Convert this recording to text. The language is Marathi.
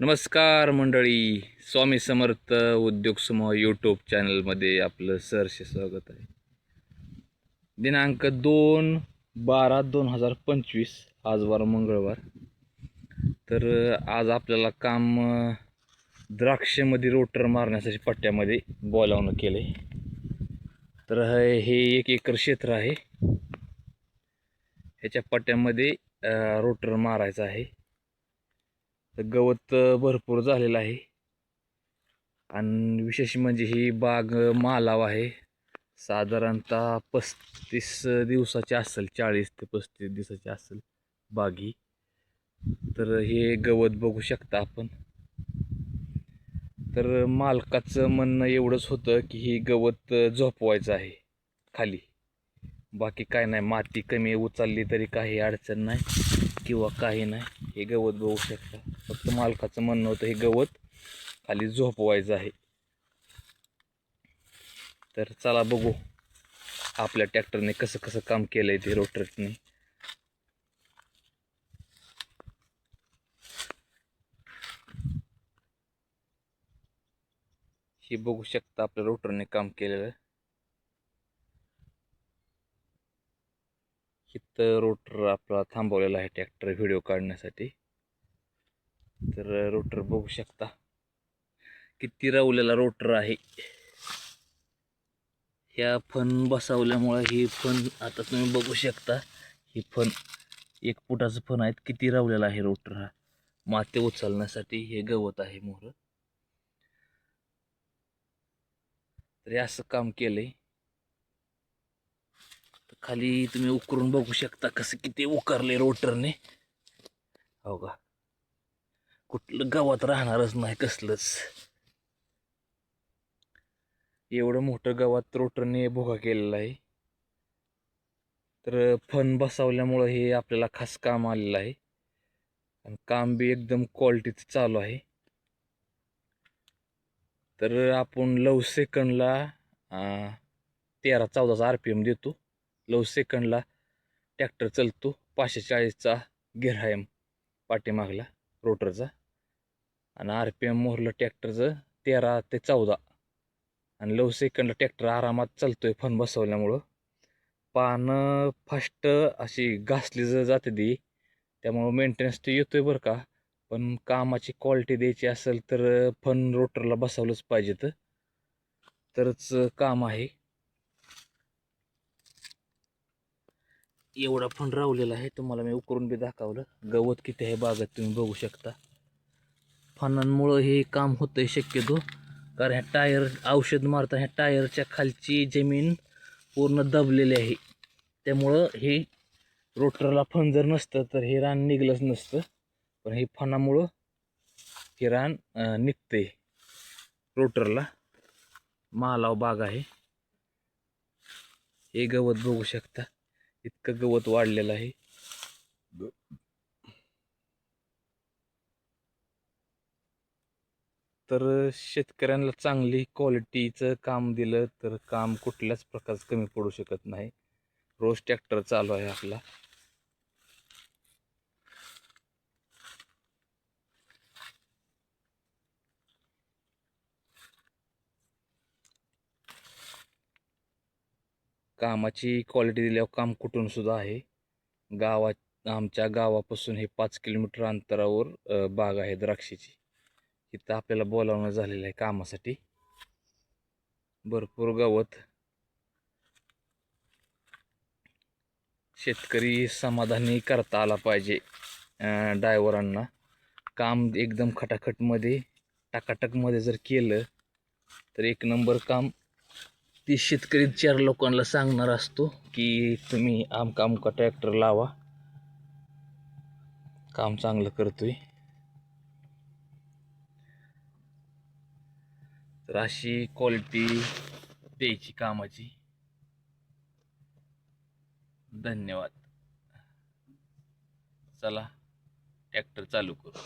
नमस्कार मंडळी स्वामी समर्थ उद्योग समूह यूट्यूब चॅनलमध्ये आपलं सहर्ष स्वागत आहे. दिनांक दोन बारा दोन हजार पंचवीस आज वार मंगळवार. तर आज आपल्याला काम द्राक्षमध्ये रोटर मारण्यासाठी पट्ट्यामध्ये बोलावणं केलं. आहे तर हे एक एकर क्षेत्र आहे. ह्याच्या पट्ट्यामध्ये रोटर मारायचं आहे. तर गवत भरपूर झालेलं आहे. आणि विशेष म्हणजे ही बाग मालाव आहे. साधारणतः पस्तीस दिवसाची असेल चाळीस ते पस्तीस दिवसाची असेल बागी तर हे गवत बघू शकता आपण. तर मालकाचं म्हणणं एवढंच होतं की हे गवत झोपवायचं आहे खाली. बाकी काय नाही माती कमी उचलली तरी काही अडचण नाही किंवा काही नाही. हे गवत बघू शकता. फक्त मालकाचं म्हणणं होतं हे गवत खाली झोपवायचं आहे. तर चला बघू आपल्या ट्रॅक्टरने कसं कसं काम केलंय ते रोटरने. हे बघू शकता आपल्या रोटरने काम केलेलं. इथं रोटर आपला थांबवलेला आहे ट्रॅक्टर व्हिडिओ काढण्यासाठी. तर रोटर बघू शकता. किती रवलेला रोटर आहे. ह्या फन बसवल्यामुळं ही फन आता तुम्ही बघू शकता. ही फन एक फुटाचं फन आहेत. किती रवलेला आहे रोटर हा. माती उचलण्यासाठी हे गवत आहे मोहर. तर हे असं काम केलं आहे खाली तुम्ही उकरून बघू शकता कसं किती उकरले रोटरने हो का? कुठलं गावात राहणारच नाही कसलंच. एवढं मोठं गावात रोटरने भोगा केलेला आहे. तर फन बसवल्यामुळं हे आपल्याला खास काम आलेलं आहे. आणि काम बी एकदम क्वालिटीचं चालू आहे. तर आपण लव सेकंडला तेरा चौदाचा आर पी एम देतो. लव सेकंडला ट्रॅक्टर चालतो. पाचशे चाळीसचा गिरहायम पाठीमागला रोटरचा. आणि आर पी एम मोहरलं ट्रॅक्टरचं तेरा ते चौदा. आणि लव सेकंडला ट्रॅक्टर आरामात चालतोय फन बसवल्यामुळं. पानं फास्ट अशी घासली ज जाते ती त्यामुळं मेंटेनन्स तर येतोय बरं का. पण कामाची क्वालिटी द्यायची असेल तर फन रोटरला बसवलंच पाहिजे तर तरच काम आहे. एवढा पण रावलेला आहे तुम्हाला मी उकरून बी दाखवलं. गवत किती आहे बागात तुम्ही बघू शकता. फनांमुळं हे काम होतं आहे शक्यतो. कारण ह्या टायर औषध मारता ह्या टायरच्या खालची जमीन पूर्ण दबलेली आहे. त्यामुळं हे रोटरला फन जर नसतं तर हे रान निघलंच नसतं. पण हे फणामुळं हे रान निघतं आहे रोटरला मालाव बाग आहे. हे गवत बघू शकता. इतकं गवत वाढलेलं आहे. तर शेतकऱ्यांना चांगली क्वालिटीचं काम दिलं तर काम कुठल्याच प्रकारचं कमी पडू शकत नाही. रोज ट्रॅक्टर चालू आहे आपला. कामाची क्वालिटी दिल्यावर काम कुठून सुद्धा आहे. गावात आमच्या गावापासून हे पाच किलोमीटर अंतरावर बाग आहे द्राक्षाची. इथं आपल्याला बोलावणं झालेलं आहे कामासाठी. भरपूर गवत. शेतकरी समाधानी करता आला पाहिजे डायव्हरांना. काम एकदम खटाखटमध्ये टाकाटकमध्ये जर केलं तर एक नंबर काम ती शेतकरी चार लोकांना सांगणार असतो की तुम्ही आमका आमका ट्रॅक्टर लावा. काम चांगलं करतोय. तर अशी क्वालिटी द्यायची कामाची. धन्यवाद. चला ट्रॅक्टर चालू करू.